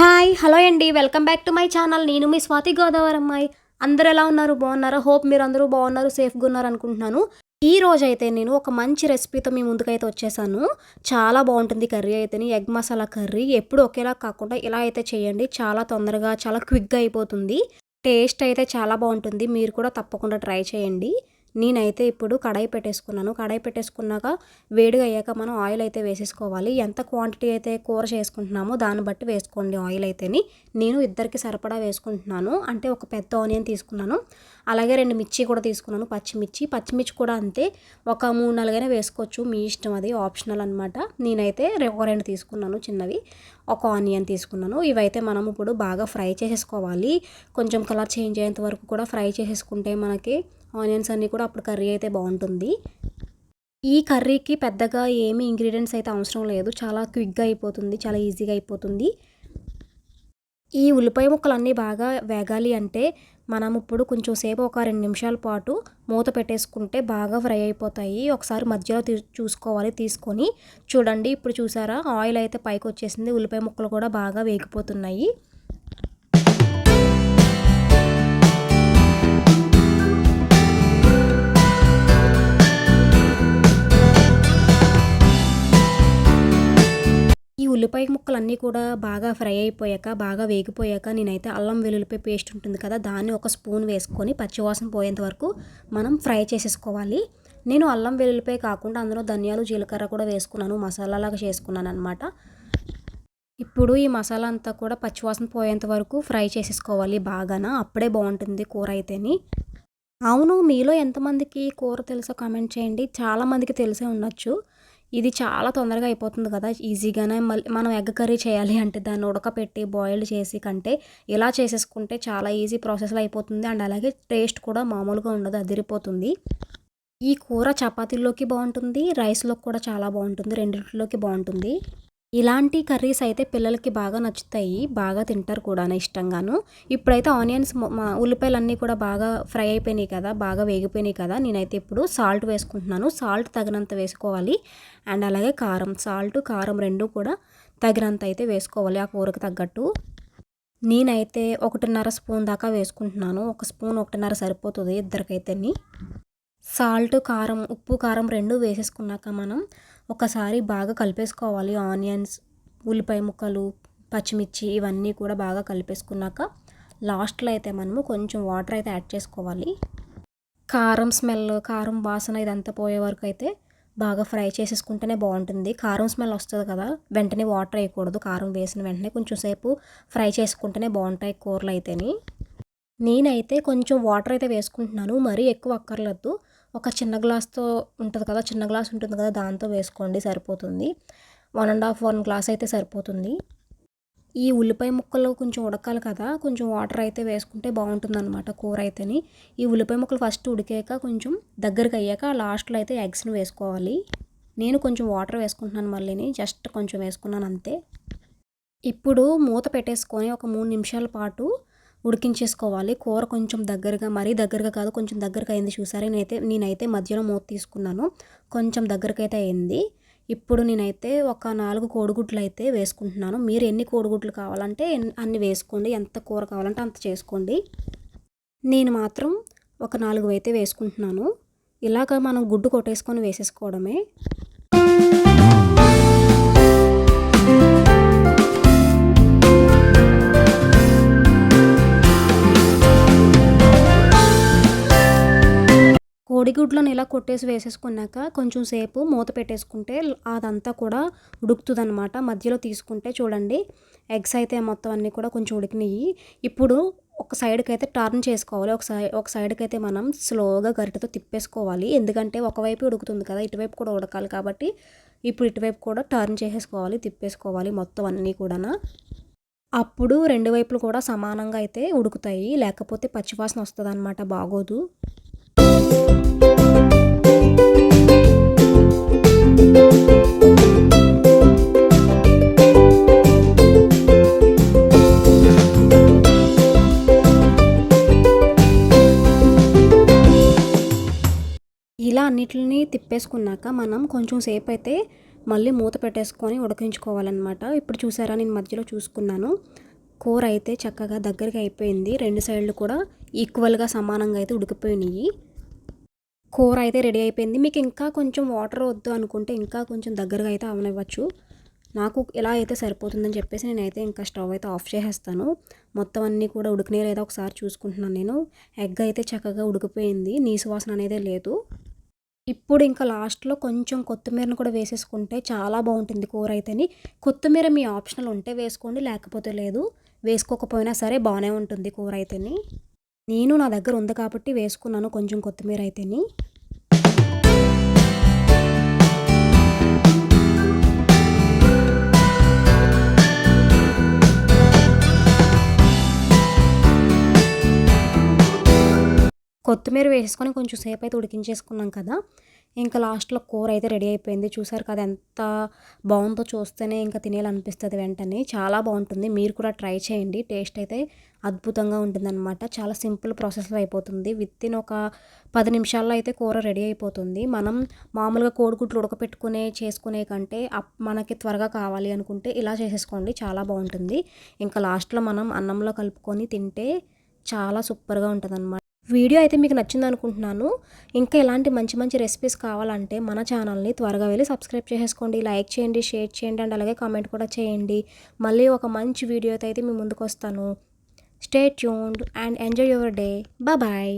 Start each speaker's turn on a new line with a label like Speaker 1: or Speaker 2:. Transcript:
Speaker 1: Hi hello అండి. Welcome back to my channel. నేను మీ స్వాతి గోదావరి అమ్మాయి అందరు ఎలా ఉన్నారు? బాగున్నారా? హోప్ మీరు అందరూ బాగున్నారు సేఫ్గా ఉన్నారు అనుకుంటున్నాను. ఈ రోజు అయితే నేను ఒక మంచి రెసిపీతో మీ ముందుకైతే వచ్చేసాను. చాలా బాగుంటుంది కర్రీ అయితే ఎగ్ మసాలా కర్రీ ఎప్పుడు ఒకేలా కాకుండా ఇలా అయితే చేయండి. చాలా తొందరగా చాలా క్విక్గా అయిపోతుంది. టేస్ట్ అయితే చాలా బాగుంటుంది. మీరు కూడా తప్పకుండా ట్రై చేయండి. నేనైతే ఇప్పుడు కడాయి పెట్టేసుకున్నాను. కడాయి పెట్టేసుకున్నాక వేడిగా అయ్యాక మనం ఆయిల్ అయితే వేసేసుకోవాలి. ఎంత క్వాంటిటీ అయితే కూర చేసుకుంటున్నామో దాన్ని బట్టి వేసుకోండి ఆయిల్ అయితేని. నేను ఇద్దరికి సరిపడా వేసుకుంటున్నాను. అంటే ఒక పెద్ద ఆనియన్ తీసుకున్నాను. అలాగే రెండు మిర్చి కూడా తీసుకున్నాను. పచ్చిమిర్చి. పచ్చిమిర్చి కూడా అంతే. ఒక మూడు నాలుగైనా వేసుకోవచ్చు. మీ ఇష్టం అది ఆప్షనల్ అనమాట నేనైతే ఒక రెండు తీసుకున్నాను చిన్నవి. ఒక ఆనియన్ తీసుకున్నాను. ఇవైతే మనం ఇప్పుడు బాగా ఫ్రై చేసేసుకోవాలి. కొంచెం కలర్ చేంజ్ అయ్యేంత వరకు కూడా ఫ్రై చేసేసుకుంటే మనకి ఆనియన్స్ అన్నీ కూడా అప్పుడు కర్రీ అయితే బాగుంటుంది. ఈ కర్రీకి పెద్దగా ఏమి ఇంగ్రీడియంట్స్ అయితే అవసరం లేదు. చాలా క్విక్గా అయిపోతుంది చాలా ఈజీగా అయిపోతుంది. ఈ ఉల్లిపాయ ముక్కలన్నీ బాగా వేగాలి అంటే మనం ఇప్పుడు కొంచెం సేపు ఒక రెండు నిమిషాల పాటు మూత పెట్టేసుకుంటే బాగా ఫ్రై అయిపోతాయి. ఒకసారి మధ్యలో తీ చూసుకోవాలి తీసుకొని. చూడండి ఇప్పుడు చూసారా? ఆయిల్ అయితే పైకి వచ్చేసింది. ఉల్లిపాయ ముక్కలు కూడా బాగా వేగిపోతున్నాయి. ఉల్లిపాయ ముక్కలన్నీ కూడా బాగా ఫ్రై అయిపోయాక బాగా వేగిపోయాక నేనైతే అల్లం వెల్లుల్లిపాయ పేస్ట్ ఉంటుంది కదా దాన్ని ఒక స్పూన్ వేసుకొని పచ్చివాసన పోయేంత వరకు మనం ఫ్రై చేసేసుకోవాలి. నేను అల్లం వెల్లుల్లిపాయ కాకుండా అందులో ధనియాలు జీలకర్ర కూడా వేసుకున్నాను మసాలాలాగా చేసుకున్నాను అనమాట ఇప్పుడు ఈ మసాలా అంతా కూడా పచ్చివాసన పోయేంత వరకు ఫ్రై చేసేసుకోవాలి బాగాన అప్పుడే బాగుంటుంది కూర అయితేని. అవును మీలో ఎంతమందికి కూర తెలుసో కామెంట్ చేయండి. చాలామందికి తెలిసే ఉండొచ్చు. ఇది చాలా తొందరగా అయిపోతుంది కదా ఈజీగానే మళ్ళీ మనం ఎగ్ కర్రీ చేయాలి అంటే దాన్ని ఉడకపెట్టి బాయిల్డ్ చేసి కంటే ఇలా చేసేసుకుంటే చాలా ఈజీ ప్రాసెస్లో అయిపోతుంది. అండ్ అలాగే టేస్ట్ కూడా మామూలుగా ఉండదు అదిరిపోతుంది. ఈ కూర చపాతీల్లోకి బాగుంటుంది రైస్లోకి కూడా చాలా బాగుంటుంది రెండింటిలోకి బాగుంటుంది. ఇలాంటి కర్రీస్ అయితే పిల్లలకి బాగా నచ్చుతాయి. బాగా తింటారు కూడా ఇష్టంగాను. ఇప్పుడైతే ఆనియన్స్ మా ఉల్లిపాయలు అన్నీ కూడా బాగా ఫ్రై అయిపోయినాయి కదా బాగా వేగిపోయినాయి కదా నేనైతే ఇప్పుడు సాల్ట్ వేసుకుంటున్నాను. సాల్ట్ తగినంత వేసుకోవాలి. అండ్ అలాగే కారం సాల్ట్ కారం రెండు కూడా తగినంత అయితే వేసుకోవాలి ఆ కూరకు తగ్గట్టు. నేనైతే ఒకటిన్నర స్పూన్ దాకా వేసుకుంటున్నాను. ఒక స్పూన్ ఒకటిన్నర సరిపోతుంది ఇద్దరికైతే సాల్ట్ కారం ఉప్పు కారం రెండు వేసేసుకున్నాక మనం ఒకసారి బాగా కలిపేసుకోవాలి. ఆనియన్స్ ఉల్లిపాయ ముక్కలు పచ్చిమిర్చి ఇవన్నీ కూడా బాగా కలిపేసుకున్నాక లాస్ట్లో అయితే మనము కొంచెం వాటర్ అయితే యాడ్ చేసుకోవాలి. కారం స్మెల్ కారం వాసన ఇదంతా పోయే వరకు అయితే బాగా ఫ్రై చేసేసుకుంటేనే బాగుంటుంది. కారం స్మెల్ వస్తుంది కదా వెంటనే వాటర్ వేయకూడదు. కారం వేసిన వెంటనే కొంచెం సేపు ఫ్రై చేసుకుంటేనే బాగుంటాయి కూరలు అయితేని. నేనైతే కొంచెం వాటర్ అయితే వేసుకుంటున్నాను మరీ ఎక్కువ అక్కర్లేదు ఒక చిన్న గ్లాస్తో ఉంటుంది కదా చిన్న గ్లాస్ ఉంటుంది కదా దాంతో వేసుకోండి సరిపోతుంది. One and half one glass అయితే సరిపోతుంది. ఈ ఉల్లిపాయ ముక్కలు కొంచెం ఉడకాలి కదా కొంచెం వాటర్ అయితే వేసుకుంటే బాగుంటుంది అనమాట కూర అయితేని. ఈ ఉల్లిపాయ ముక్కలు ఫస్ట్ ఉడికాక కొంచెం దగ్గరికి అయ్యాక లాస్ట్లో అయితే ఎగ్స్ని వేసుకోవాలి. నేను కొంచెం వాటర్ వేసుకుంటున్నాను మళ్ళీని జస్ట్ కొంచెం వేసుకున్నాను అంతే. ఇప్పుడు మూత పెట్టేసుకొని ఒక మూడు నిమిషాల పాటు ఉడికించేసుకోవాలి. కూర కొంచెం దగ్గరగా మరీ దగ్గరగా కాదు కొంచెం దగ్గరగా అయింది చూసారా? నేనైతే నేనైతే మధ్యలో మూత తీసుకున్నాను. కొంచెం దగ్గరకైతే అయితే అయింది. ఇప్పుడు నేనైతే ఒక నాలుగు కోడిగుడ్లు అయితే వేసుకుంటున్నాను. మీరు ఎన్ని కోడిగుడ్లు కావాలంటే అన్ని వేసుకోండి. ఎంత కూర కావాలంటే అంత చేసుకోండి. నేను మాత్రం ఒక నాలుగు అయితే వేసుకుంటున్నాను. ఇలాగ మనం గుడ్డు కొట్టేసుకొని వేసేసుకోవడమే. కోడిగుడ్లను ఇలా కొట్టేసి వేసేసుకున్నాక కొంచెం సేపు మూత పెట్టేసుకుంటే అదంతా కూడా ఉడుకుతుంది అనమాట మధ్యలో తీసుకుంటే చూడండి ఎగ్స్ అయితే మొత్తం అన్నీ కూడా కొంచెం ఉడికినాయి. ఇప్పుడు ఒక సైడ్కి అయితే టర్న్ చేసుకోవాలి. ఒక సై ఒక సైడ్కి అయితే మనం స్లోగా గరిటతో తిప్పేసుకోవాలి. ఎందుకంటే ఒకవైపు ఉడుకుతుంది కదా ఇటువైపు కూడా ఉడకాలి కాబట్టి ఇప్పుడు ఇటువైపు కూడా టర్న్ చేసేసుకోవాలి తిప్పేసుకోవాలి మొత్తం అన్నీ కూడా అప్పుడు రెండు వైపులు కూడా సమానంగా అయితే ఉడుకుతాయి. లేకపోతే పచ్చివాసన వస్తుంది అనమాట బాగోదు. ఇలా అన్నిటిని తిప్పేసుకున్నాక మనం కొంచెం సేపు అయితే మళ్ళీ మూత పెట్టేసుకొని ఉడికించుకోవాలన్నమాట. ఇప్పుడు చూసారా నేను మధ్యలో చూసుకున్నాను. కూర అయితే చక్కగా దగ్గరికి అయిపోయింది. రెండు సైడ్లు కూడా ఈక్వల్గా సమానంగా అయితే ఉడికిపోయినాయి. కూర అయితే రెడీ అయిపోయింది. మీకు ఇంకా కొంచెం వాటర్ వద్దు అనుకుంటే ఇంకా కొంచెం దగ్గరగా అయితే అవనివ్వచ్చు. నాకు ఇలా అయితే సరిపోతుందని చెప్పేసి నేనైతే ఇంకా స్టవ్ అయితే ఆఫ్ చేసేస్తాను. మొత్తం అన్నీ కూడా ఉడికినాయి లేదా ఒకసారి చూసుకుంటున్నాను నేను. ఎగ్ అయితే చక్కగా ఉడికిపోయింది. నీసు వాసన అనేది లేదు. ఇప్పుడు ఇంకా లాస్ట్లో కొంచెం కొత్తిమీరను కూడా వేసేసుకుంటే చాలా బాగుంటుంది కూర అయితేని. కొత్తిమీర మీ ఆప్షనల్ ఉంటే వేసుకోండి లేకపోతే లేదు. వేసుకోకపోయినా సరే బాగానే ఉంటుంది కూర అయితేని. నేను నా దగ్గర ఉంది కాబట్టి వేసుకున్నాను కొంచెం కొత్తిమీర అయితేని. కొత్తిమీర వేసుకొని కొంచెం సేపు అయితే ఉడికించేసుకున్నాం కదా. ఇంకా లాస్ట్లో కూర అయితే రెడీ అయిపోయింది. చూసారు కదా ఎంత బాగుందో చూస్తేనే ఇంకా తినేయాలనిపిస్తుంది వెంటనే. చాలా బాగుంటుంది. మీరు కూడా ట్రై చేయండి. టేస్ట్ అయితే అద్భుతంగా ఉంటుందన్నమాట. చాలా సింపుల్ ప్రాసెస్లో అయిపోతుంది. విత్ ఇన్ ఒక పది నిమిషాల్లో అయితే కూర రెడీ అయిపోతుంది. మనం మామూలుగా కోడిగుడ్లు ఉడకపెట్టుకునే చేసుకునే కంటే మనకి త్వరగా కావాలి అనుకుంటే ఇలా చేసేసుకోండి. చాలా బాగుంటుంది. ఇంకా లాస్ట్లో మనం అన్నంలో కలుపుకొని తింటే చాలా సూపర్గా ఉంటుంది వీడియో అయితే మీకు నచ్చింది అనుకుంటున్నాను ఇంకా ఇలాంటి మంచి మంచి రెసిపీస్ కావాలంటే మన ఛానల్ని త్వరగా వెళ్ళి సబ్స్క్రైబ్ చేసుకోండి లైక్ చేయండి షేర్ చేయండి అండ్ అలాగే కామెంట్ కూడా చేయండి. మళ్ళీ ఒక మంచి వీడియోతో అయితే మీ ముందుకు వస్తాను. Stay tuned and enjoy your day bye